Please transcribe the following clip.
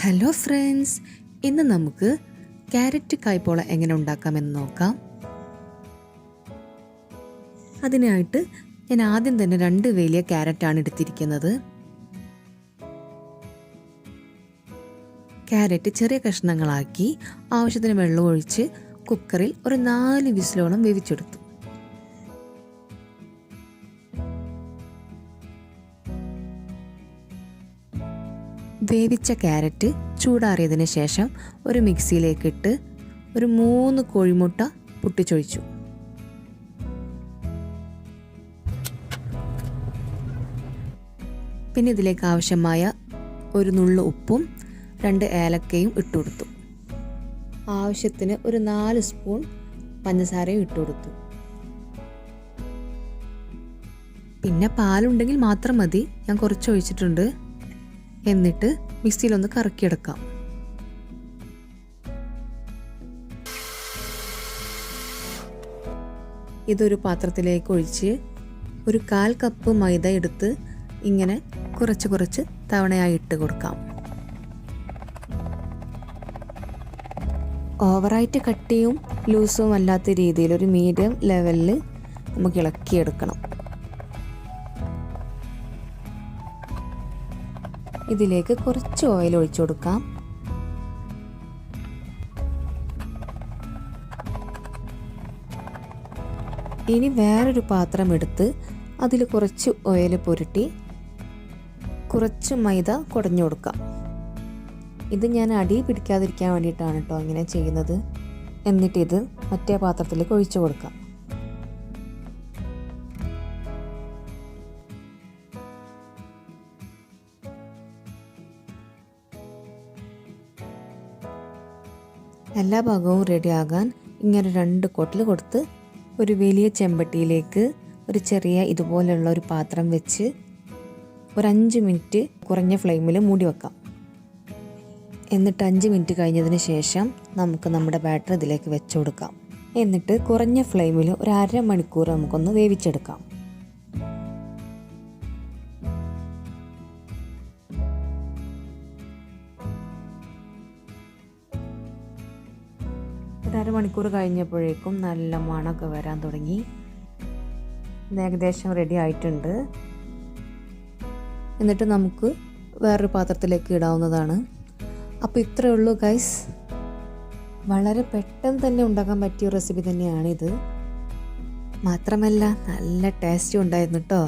Hello friends ഇന്ന് നമുക്ക് carrot കായ്പോള എങ്ങനെ ഉണ്ടാക്കാമെന്ന് നോക്കാം. അതിനായിട്ട് ഞാൻ ആദ്യം തന്നെ രണ്ട് വലിയ ക്യാരറ്റാണ് എടുത്തിരിക്കുന്നത്. ക്യാരറ്റ് ചെറിയ കഷ്ണങ്ങളാക്കി ആവശ്യത്തിന് വെള്ളം ഒഴിച്ച് കുക്കറിൽ ഒരു നാല് വിസിലോളം വേവിച്ചെടുത്തു. വേവിച്ച ക്യാരറ്റ് ചൂടാറിയതിന് ശേഷം ഒരു മിക്സിയിലേക്കിട്ട് ഒരു മൂന്ന് കോഴിമുട്ട പൊട്ടിച്ചൊഴിച്ചു. പിന്നെ ഇതിലേക്ക് ആവശ്യമായ ഒരു നുള്ളു ഉപ്പും രണ്ട് ഏലക്കയും ഇട്ടുകൊടുത്തു ആവശ്യത്തിന് ഒരു നാല് സ്പൂൺ പഞ്ചസാരയും ഇട്ടുകൊടുത്തു പിന്നെ പാലുണ്ടെങ്കിൽ മാത്രം മതി. ഞാൻ കുറച്ച് ഒഴിച്ചിട്ടുണ്ട് എന്നിട്ട് മിക്സിയിലൊന്ന് കറക്കിയെടുക്കാം. ഇതൊരു പാത്രത്തിലേക്ക് ഒഴിച്ച് ഒരു കാൽ കപ്പ് മൈദ എടുത്ത് ഇങ്ങനെ കുറച്ച് കുറച്ച് തവണയായി ഇട്ട് കൊടുക്കാം. ഓവറായിട്ട് കട്ടിയും ലൂസും അല്ലാത്ത രീതിയിൽ ഒരു മീഡിയം ലെവലിൽ നമുക്ക് ഇളക്കിയെടുക്കണം. ഇതിലേക്ക് കുറച്ച് ഓയിൽ ഒഴിച്ചു കൊടുക്കാം. ഇനി വേറൊരു പാത്രം എടുത്ത് അതിൽ കുറച്ച് ഓയിൽ പുരട്ടി കുറച്ച് മൈദ കുടഞ്ഞു കൊടുക്കാം. ഇത് ഞാൻ അടി പിടിക്കാതിരിക്കാൻ വേണ്ടിയിട്ടാണ് കേട്ടോ ഇങ്ങനെ ചെയ്യുന്നത്. എന്നിട്ടിത് മറ്റേ പാത്രത്തിലേക്ക് ഒഴിച്ചു കൊടുക്കാം. എല്ലാ ഭാഗവും റെഡിയാകാൻ ഇങ്ങനെ രണ്ട് കൊട്ടിൽ കൊടുത്ത് ഒരു വലിയ ചെമ്പട്ടിയിലേക്ക് ഒരു ചെറിയ ഇതുപോലെയുള്ള ഒരു പാത്രം വെച്ച് ഒരു അഞ്ച് മിനിറ്റ് കുറഞ്ഞ ഫ്ലെയിമിൽ മൂടി വെക്കാം. എന്നിട്ട് അഞ്ച് മിനിറ്റ് കഴിഞ്ഞതിന് ശേഷം നമുക്ക് നമ്മുടെ ബാറ്റർ ഇതിലേക്ക് വെച്ചു കൊടുക്കാം. എന്നിട്ട് കുറഞ്ഞ ഫ്ലെയിമിൽ ഒരു അരമണിക്കൂർ നമുക്കൊന്ന് വേവിച്ചെടുക്കാം. ഒരു അരമണിക്കൂർ കഴിഞ്ഞപ്പോഴേക്കും നല്ല മണമൊക്കെ വരാൻ തുടങ്ങി. ഏകദേശം റെഡി ആയിട്ടുണ്ട്. എന്നിട്ട് നമുക്ക് വേറൊരു പാത്രത്തിലേക്ക് ഇടാവുന്നതാണ്. അപ്പോൾ ഇത്രയേ ഉള്ളൂ ഗൈസ് വളരെ പെട്ടെന്ന് തന്നെ ഉണ്ടാക്കാൻ പറ്റിയ റെസിപ്പി തന്നെയാണിത്. മാത്രമല്ല നല്ല ടേസ്റ്റും ഉണ്ടായിരുന്നു കേട്ടോ